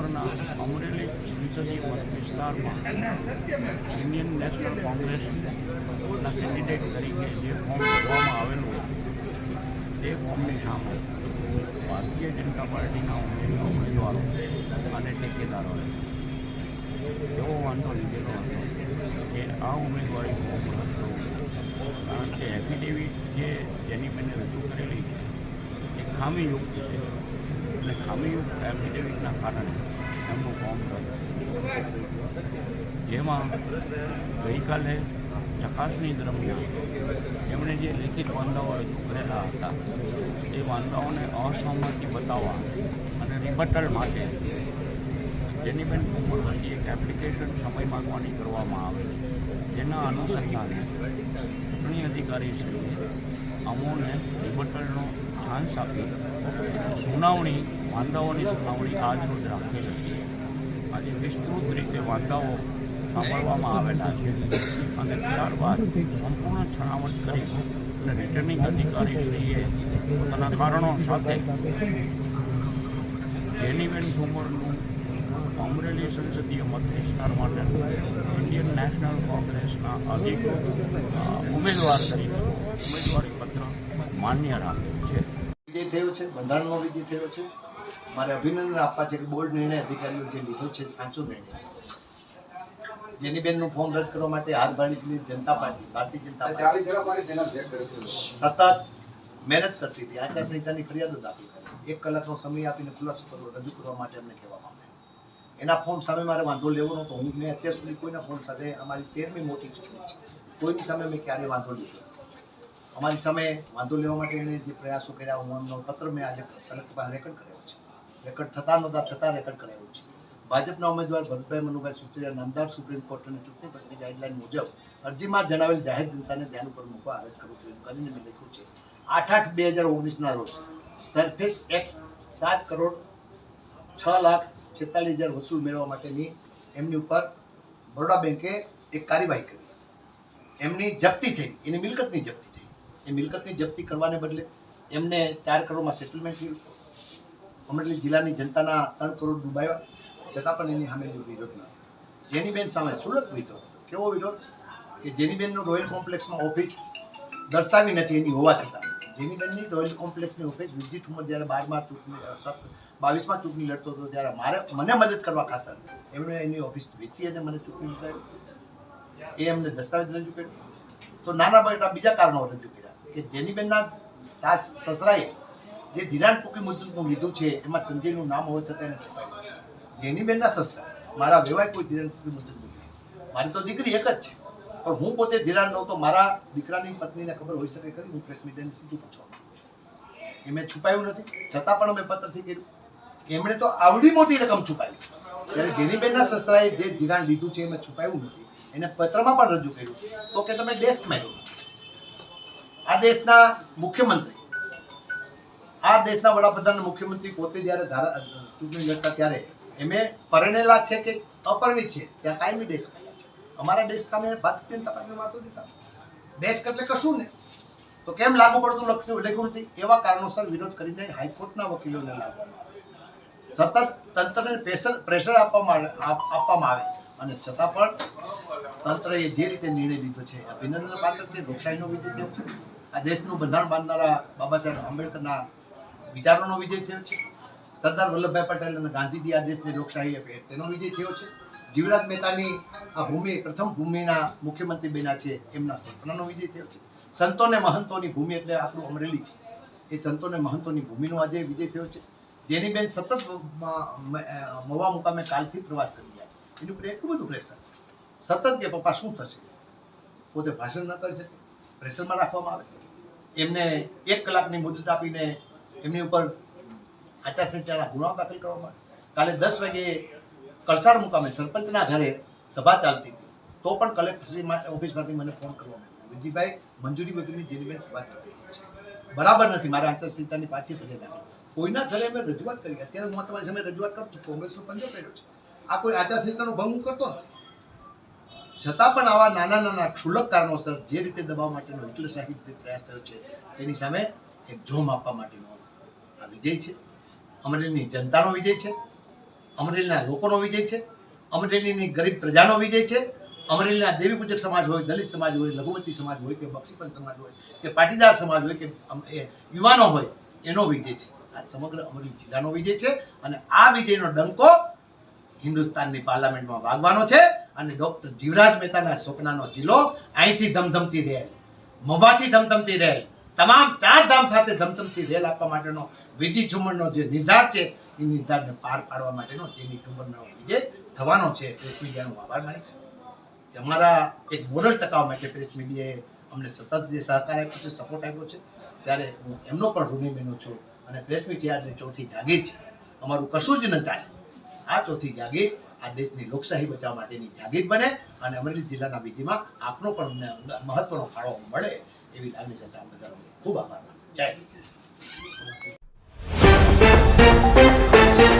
સંસદીય મત વિસ્તારમાં ઇન્ડિયન નેશનલ કોંગ્રેસના કેન્ડિડેટ તરીકે જે ફોર્મ ભરવામાં આવેલું તે ફોર્મની સામે ભારતીય જનતા પાર્ટીના ઉમેદવારો અને ટેકેદારોએ એવો વાંધો લીધેલો હતો કે આ ઉમેદવારી ફોર્મ રદ કારણ કે એફિડેવિટ જે જેની મેં રજૂ કરેલી એ ખામીયુક્ત છે. અને ખામીયુક્ત એફિડેવિટના કારણે એમનું ફોર્મ રદ જેમાં ગઈકાલે ચકાસણી દરમિયાન એમણે જે લેખિત વાંધાઓ રજૂ કરેલા હતા, એ વાંધાઓને અસહમતિ બતાવવા અને રિબટલ માટે જેનીબેન કુંવર વચ્ચે એક એપ્લિકેશન સમય માંગવાની કરવામાં આવે, જેના અનુસંધાને ચૂંટણી અધિકારીશ્રીએ અમોને રિબટલનો ચાન્સ આપી સુનાવણી વાંધાઓની સુનાવણી આજ રોજ રાખેલી છે આજે વિસ્તૃત રીતે વાંધાઓ સાંભળવામાં આવેલા છે. અને ત્યારબાદ સંપૂર્ણ છણાવટ કરી અને રિટર્નિંગ અધિકારીશ્રીએ પોતાના કારણો સાથે જેનીબેન ઠુમરનું અમરેલી સંસદીય મત વિસ્તાર માટે ઇન્ડિયન નેશનલ કોંગ્રેસના અધિકૃત ઉમેદવાર તરીકે ઉમેદવારી પત્ર માન્ય રાખ્યું છે. વિજય થયો છે બંધારણનો વિજય થયો છે. મારે અભિનંદન આપવા છે કે બોર્ડ નિર્ણય અધિકારીઓ જે લીધો છે સાચો નિર્ણય. જેની બેનનું ફોર્મ રદ કરવા માટે હાર ભાડી જનતા પાર્ટી ભારતીય જનતા પાર્ટી. સતત મહેનત કરતી હતી આચારસંહિતાની ફરિયાદો દાખલ કરી એક કલાકનો સમય આપીને ખુલાસો કરવો રજૂ કરવા માટે અમને કહેવામાં આવે એના ફોર્મ સામે મારે વાંધો લેવો નહોતો. હું મેં અત્યાર સુધી કોઈના ફોર્મ સાથે અમારી તેરમી મોટી ચૂંટણી છે. કોઈની સામે મેં ક્યારેય વાંધો લીધો અમારી સામે વાંધો લેવા માટે એણે જે પ્રયાસો કર્યા હું એમનો પત્ર મેં આજે કલેક્ટર પાસે રેકર્ડ કર્યો. રેકર્ડ થતા નહોતા છતાં રેકર્ડ કરાયો છે. ભાજપના ઉમેદવાર ભરતભાઈ મનુભાઈ સુત્રિયા નામદાર સુપ્રીમ કોર્ટની ચૂંટણી પંચની ગાઈડલાઈન મુજબ અરજીમાં જણાવેલ જાહેર જનતાને ધ્યાન ઉપર મૂકવા અરજ કરું છું. એમ કરીને મેં લખ્યું છે. આઠ આઠ બે હજાર ઓગણીસના રોજ સરફેસ એક્ટ સાત કરોડ છ લાખ છેતાલીસ હજાર વસૂલ મેળવવા માટેની એમની ઉપર બરોડા બેંકે એક કાર્યવાહી કરી. એમની જપ્તી થઈ. એની મિલકતની જપ્તી થઈ. એ મિલકતની જપ્તી કરવાને બદલે એમને ચાર કરોડમાં સેટલમેન્ટ કર્યું અમરેલી જિલ્લાની જનતાના ત્રણ કરોડ ડૂબાવ્યા છતાં પણ એની સામે વિરોધ ન જેનીબેન સામે સુલભ વિરોધ કેવો વિરોધ? કે જેનીબેનનો રોયલ કોમ્પ્લેક્સમાં ઓફિસ દર્શાવી નથી એની હોવા છતાં. જેનીબેનની રોયલ કોમ્પ્લેક્સની ઓફિસ વિરજી ઠુમર જ્યારે બારમાં ચૂંટણી બાવીસમાં ચૂંટણી લડતો હતો ત્યારે મારે, મને મદદ કરવા ખાતર એમણે એની ઓફિસ વેચી અને મને ચૂંટણી જીતાવી એ એમને દસ્તાવેજ રજૂ કર્યો. તો નાના બેટા બીજા કારણો રજૂ કર્યા. કે જેનીબેનના સાસ, સસરાએ જે ધિરાણ ટૂંકી લીધું છે, એમાં સંજયનું નામ હોવા છતાં એને છુપાયું છે. જેનીબેનના સસરા, મારા વેવાય કોઈ ધિરાણ ટૂંકી નથી મારી તો દીકરી એક જ છે. પણ હું પોતે ધિરાણ લઉં તો મારા દીકરાની પત્નીને ખબર હોઈ શકે ખરી? હું પ્રેસ મીડિયાને સીધું પૂછવા માંગુ છું. એ મેં છુપાયું નથી. છતાં પણ અમે પત્રથી કર્યું. એમણે તો આવડી મોટી રકમ છુપાવી. ત્યારે જેનીબેનના સસરાએ જે ધિરાણ લીધું છે એમાં છુપાયું નથી. એને પત્રમાં પણ રજૂ કર્યું. તો કે તમે ડેસ્ક માર્યો આ દેશના મુખ્યમંત્રી આ દેશના વડાપ્રધાન મુખ્યમંત્રી પોતે જ્યારે ધારા ચૂંટણી લડતા ત્યારે એમે પરણેલા છે કે અપરણિત છે? ત્યાં કાયમી દેશ કહેલા છે. અમારા દેશ તમે ભારતીય જનતા પાર્ટીની વાતો દીધા દેશ એટલે કશું ને? તો કેમ લાગુ પડતું લખ્યું લખ્યું નથી એવા કારણોસર વિરોધ કરીને હાઈકોર્ટના વકીલોને લાવવામાં સતત તંત્રને પ્રેશર પ્રેશર આપવામાં આપવામાં આવે. અને છતાં પણ તંત્રએ જે રીતે નિર્ણય લીધો છે અભિનંદન પાત્ર છે, લોકશાહીનો વિધિ છે. આ દેશનું બંધારણ બાંધનારા બાબા સાહેબ આંબેડકરના વિચારોનો વિજય થયો છે. સરદાર વલ્લભભાઈ પટેલ અને ગાંધીજી આ દેશની લોકશાહી આપી તેનો વિજય થયો છે. જીવરાજ મહેતાની આ ભૂમિ, પ્રથમ ભૂમિના મુખ્યમંત્રી બન્યા છે એમના સપનાનો વિજય થયો છે. સંતોને મહંતોની ભૂમિ એટલે આપણું અમરેલી છે. એ સંતોને મહંતોની ભૂમિનો આજે વિજય થયો છે. જેની બેન સતત મવા મુકામે કાલથી પ્રવાસ કરી રહ્યા છે. એની ઉપર એટલું બધું પ્રેશર સતત કે પપ્પા, શું થશે? પોતે ભાષણ ન કરી શકે. પ્રેશરમાં રાખવામાં આવે. એમને એક કલાકની મુદત આપીને એમની ઉપર આચારસંહિતાના ગુનાઓ દાખલ કરવામાં આવે કાલે દસ વાગે કળસાર મુકામે સરપંચના ઘરે સભા ચાલતી હતી. તો પણ કલેક્ટરશ્રી ઓફિસમાંથી મને ફોન કરવામાં આવ્યો. વિજયભાઈ મંજૂરી વગરની જેનીબેન સભા ચાલતી છે. બરાબર નથી, મારે આચારસંહિતાની પાછી ફરિયાદ આપી કોઈના ઘરે અમે રજૂઆત કરી. અત્યારે હું તમારી સામે રજૂઆત કરું છું. કોંગ્રેસનો પંજો કર્યો છે. આ કોઈ આચારસંહિતાનો ભંગ કરતો નથી. છતાં પણ આવા નાના નાના ક્ષુલક કારણોસર જે રીતે દબાવ માટેનો હિટલર રીતે પ્રયાસ થયો છે, તેની સામે એક જોમ આપવા માટેનો આ વિજય છે. અમરેલીની જનતાનો વિજય છે. અમરેલીના લોકોનો વિજય છે. અમરેલીની ગરીબ પ્રજાનો વિજય છે. અમરેલીના દેવી પૂજક સમાજ હોય, દલિત સમાજ હોય, લઘુમતી સમાજ હોય કે બક્ષીપલ સમાજ હોય કે પાટીદાર સમાજ હોય કે યુવાનો હોય, એનો વિજય છે. આ સમગ્ર અમરેલી જિલ્લાનો વિજય છે અને આ વિજયનો ડંકો હિન્દુસ્તાનની પાર્લામેન્ટમાં વાગવાનો છે અને ડોક્ટર જીવરાજ મહેતાના સ્વપ્નાનો જિલ્લો અહીંથી ધમધમતી રહેલ, મવાથી ધમધમતી રહેલ. તમામ ચાર ધામ સાથે ધમધમતી રેલ આપવા માટેનો વિજય ઝુમ્મરનો જે નિર્ધાર છે, એ નિર્ધારને પાર પાડવા માટેનો જેની ઝુમ્મરનો વિજય થવાનો છે. પ્રેસ મીડિયાનો આભાર માનીશ કે અમારા એક મોરલ ટકાવવા માટે પ્રેસ મીડિયાએ અમને સતત જે સહકાર આપ્યો છે સપોર્ટ આપ્યો છે, ત્યારે હું એમનો પણ ઋણી બન્યો છું અને પ્રેસ મીડિયાને ચોથી જાગીર છે. અમારું કશું જ ન ચાલે. આ ચોથી જાગીર આ દેશની લોકશાહી બચાવવા માટેની જાગીર બને અને અમરેલી જિલ્લાના વિધિમાં આપનો પણ અમને મહત્વનો ફાળો મળે એવી લાગણી સાથે બધાનો ખૂબ આભાર જય